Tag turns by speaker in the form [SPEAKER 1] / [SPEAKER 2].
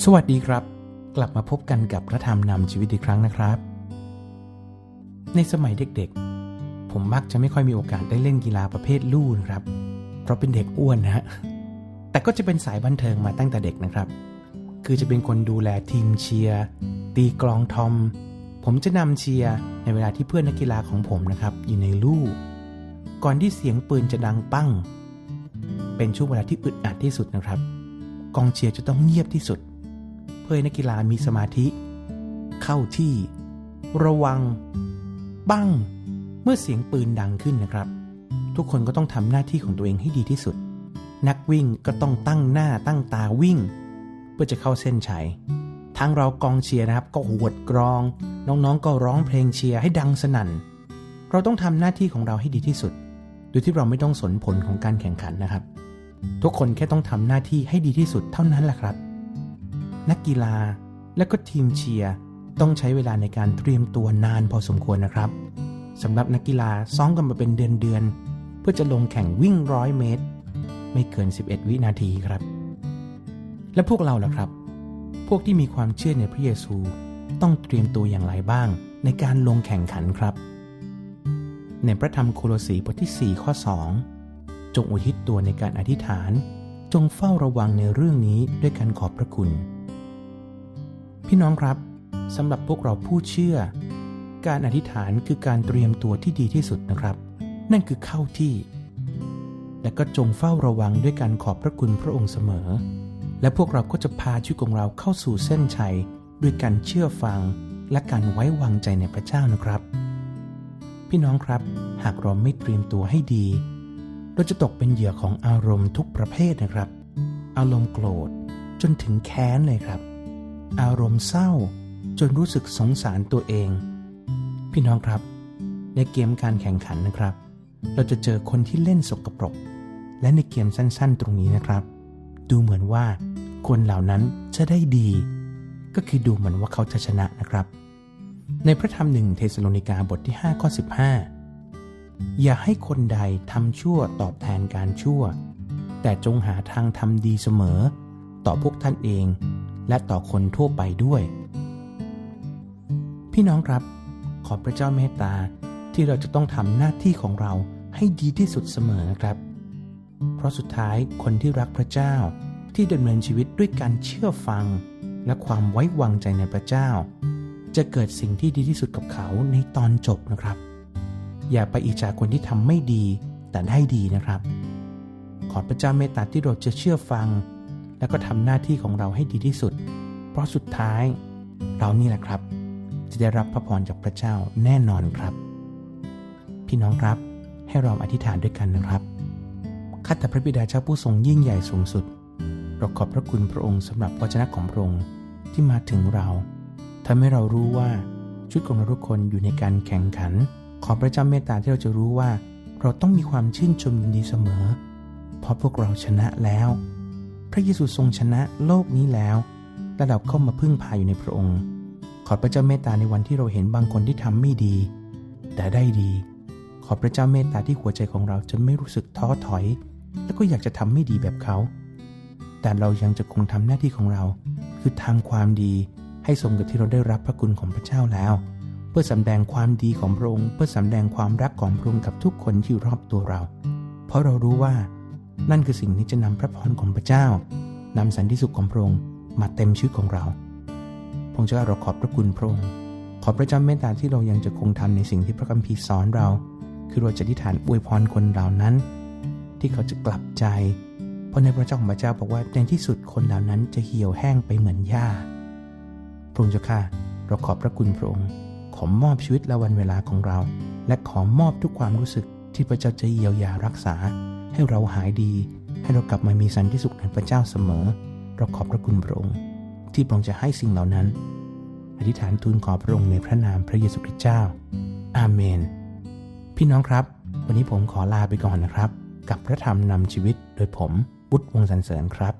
[SPEAKER 1] สวัสดีครับ กลับมาพบกันกับพระธรรมนำชีวิตอีกครั้งนะครับ ในสมัยเด็กๆ ผมมักจะไม่ค่อยมีโอกาสได้เล่นกีฬาประเภทลู่นะครับ เพราะเป็นเด็กอ้วนนะฮะแต่ก็จะเป็นสายบันเทิงมาตั้งแต่เด็กนะครับ คือจะเป็นคนดูแลทีมเชียร์ตีกลองทอม ผมจะนำเชียร์ในเวลาที่เพื่อนนักกีฬาของผมนะครับ อยู่ในลู่ก่อนที่เสียงปืนจะดังปั้ง เป็นช่วงเวลาที่อึดอัดที่สุดนะครับ กองเชียร์จะต้องเงียบที่สุด เพื่อให้นักกีฬามีสมาธิ เข้าที่ ระวัง บั้ง เมื่อเสียงปืนดังขึ้นนะครับ ทุกคนก็ต้องทำหน้าที่ของตัวเองให้ดีที่สุด นักวิ่งก็ต้องตั้งหน้าตั้งตาวิ่ง เพื่อจะเข้าเส้นชัยทางเรากองเชียร์นะครับ ก็หวดกรอง น้องๆก็ร้องเพลงเชียร์ให้ดังสนั่น เราต้องทำหน้าที่ของเราให้ดีที่สุด โดยที่เราไม่ต้องสนผลของการแข่งขันนะครับ ทุกคนแค่ต้องทำหน้าที่ให้ดีที่สุดเท่านั้นแหละครับ นักกีฬา และก็ทีมเชียร์ต้องใช้เวลาในการเตรียมตัวนานพอสมควรนะครับสำหรับนักกีฬาซ้อมกันมาเป็นเดือนๆเพื่อจะลงแข่งวิ่งร้อยเมตร ไม่เกิน 11 วินาทีครับ และพวกเราล่ะครับ พวกที่มีความเชื่อในพระเยซูต้องเตรียมตัวอย่างไรบ้างในการลงแข่งขันครับ ในพระธรรมโคลสีบทที่ 4 ข้อ 2 จงอุทิศตัวในการอธิษฐาน จงเฝ้าระวังในเรื่องนี้ด้วยการขอบพระคุณ พี่น้องครับสำหรับพวกเราผู้เชื่อ การอธิษฐานคือการเตรียมตัวที่ดีที่สุดนะครับ นั่นคือเข้าที่ และก็จงเฝ้าระวังด้วยการขอบพระคุณพระองค์เสมอ และพวกเราก็จะพาชีวิตของเราเข้าสู่เส้นชัย ด้วยการเชื่อฟัง และการไว้วางใจในพระเจ้านะครับ พี่น้องครับ หากเราไม่เตรียมตัวให้ดี เราจะตกเป็นเหยื่อของอารมณ์ทุกประเภทนะครับ อารมณ์โกรธจนถึงแค้นเลยครับ อารมณ์เศร้า จนรู้สึกสงสารตัวเอง พี่น้องครับ ในเกมการแข่งขันนะครับ เราจะเจอคนที่เล่นสกปรก และในเกมสั้นๆ ตรงนี้นะครับ ดูเหมือนว่า คนเหล่านั้นจะได้ดี ก็คือดูเหมือนว่าเขาจะชนะนะครับ ในพระธรรมหนึ่งเทสโลนิกาบทที่5ข้อ15 อย่าให้คนใดทำชั่วตอบแทนการชั่ว แต่จงหาทางทำดีเสมอ ต่อพวกท่านเอง และต่อคนทั่วไปด้วย พี่น้องครับ ขอพระเจ้าเมตตาที่เราจะต้องทำหน้าที่ของเราให้ดีที่สุดเสมอนะครับ เพราะสุดท้ายคนที่รักพระเจ้าที่ดำเนินชีวิตด้วยการเชื่อฟัง และความไว้วางใจในพระเจ้า จะเกิดสิ่งที่ดีที่สุดกับเขาในตอนจบนะครับ อย่าไปอิจฉาคนที่ทำไม่ดีแต่ได้ดีนะครับ ขอพระเจ้าเมตตาที่เราจะเชื่อฟัง และก็ทำหน้าที่ของเราให้ดีที่สุด เพราะสุดท้ายเรานี่แหละครับ จะได้รับพระพรจากพระเจ้าแน่นอนครับ พี่น้องครับให้เราอธิษฐานด้วยกันนะครับข้าแต่พระบิดาเจ้าผู้ทรงยิ่งใหญ่สูงสุดเราขอบพระคุณพระองค์สำหรับวจนะของพระองค์ที่มาถึงเราทำให้เรารู้ว่าชุดของเราทุกคนอยู่ในการแข่งขัน ขอพระเจ้าเมตตาที่เราจะรู้ว่า เราต้องมีความชื่นชมยินดีเสมอ เพราะพวกเราชนะแล้ว พระเยซูทรงชนะโลกนี้แล้วและเราเข้ามาพึ่งพาอยู่ในพระองค์ ขอพระเจ้าเมตตาในวันที่เราเห็นบางคนที่ทำไม่ดี แต่ได้ดี ขอพระเจ้าเมตตาที่หัวใจของเราจะไม่รู้สึกท้อถอย และก็อยากจะทำไม่ดีแบบเขา แต่เรายังจะคงทำหน้าที่ของเรา คือทำความดีให้สมกับที่เราได้รับพระคุณของพระเจ้าแล้ว เพื่อสำแดงความดีของพระองค์ เพื่อสำแดงความรักของพระองค์กับทุกคนที่รอบตัวเรา เพราะเรารู้ว่า นั่นคือสิ่งที่จะนำพระพรของพระเจ้านำสันติสุขของพระองค์มาเต็มชีวิตของเราพระเจ้าเราขอบพระคุณพระองค์ขอพระเจ้าเมตตาที่เรายังจะคงทำในสิ่งที่พระคัมภีร์สอนเรา คือเราจะอธิฐานอวยพรคนเหล่านั้น ที่เขาจะกลับใจ เพราะในพระเจ้าของพระเจ้าบอกว่าในที่สุดคนเหล่านั้นจะเหี่ยวแห้งไปเหมือนหญ้าพระองค์เจ้าข้าเราขอบพระคุณพระองค์ ขอมอบชีวิตและวันเวลาของเรา และขอมอบทุกความรู้สึกที่พระเจ้าจะเยียวยารักษา ให้เราหายดี ให้เรากลับมามีสันติสุขในพระเจ้าเสมอ เราขอบพระคุณพระองค์ ที่พระองค์จะให้สิ่งเหล่านั้น อธิษฐานทูลขอพระองค์ในพระนามพระเยซูคริสต์เจ้า อาเมน พี่น้องครับ วันนี้ผมขอลาไปก่อนนะครับ กับพระธรรมนำชีวิตโดยผมบุตรวงสรรเสริญครับ